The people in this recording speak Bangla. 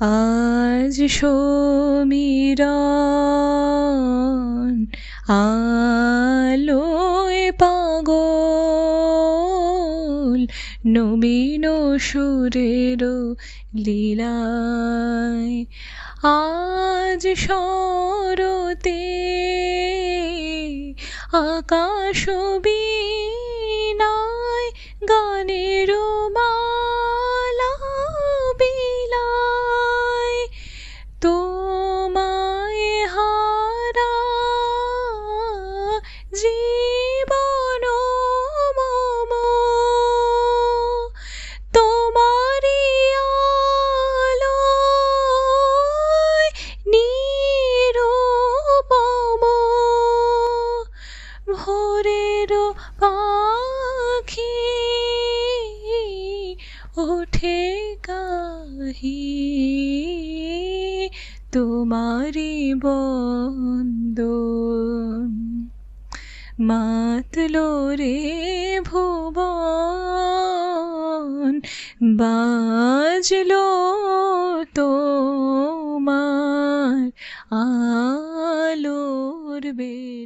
আজ সমীরণ আলোয় পাগল নবীন সুরের লীলায়। আজ শরতে আকাশ বীণায় গানের মালা জীবন মম। তোমারি আলোয় নিরুপম। ভোরের পাখি ওঠে গাহি তোমারি বন্দন মাতলো রে ভুবন বাজলো তো তোমার আলোর বে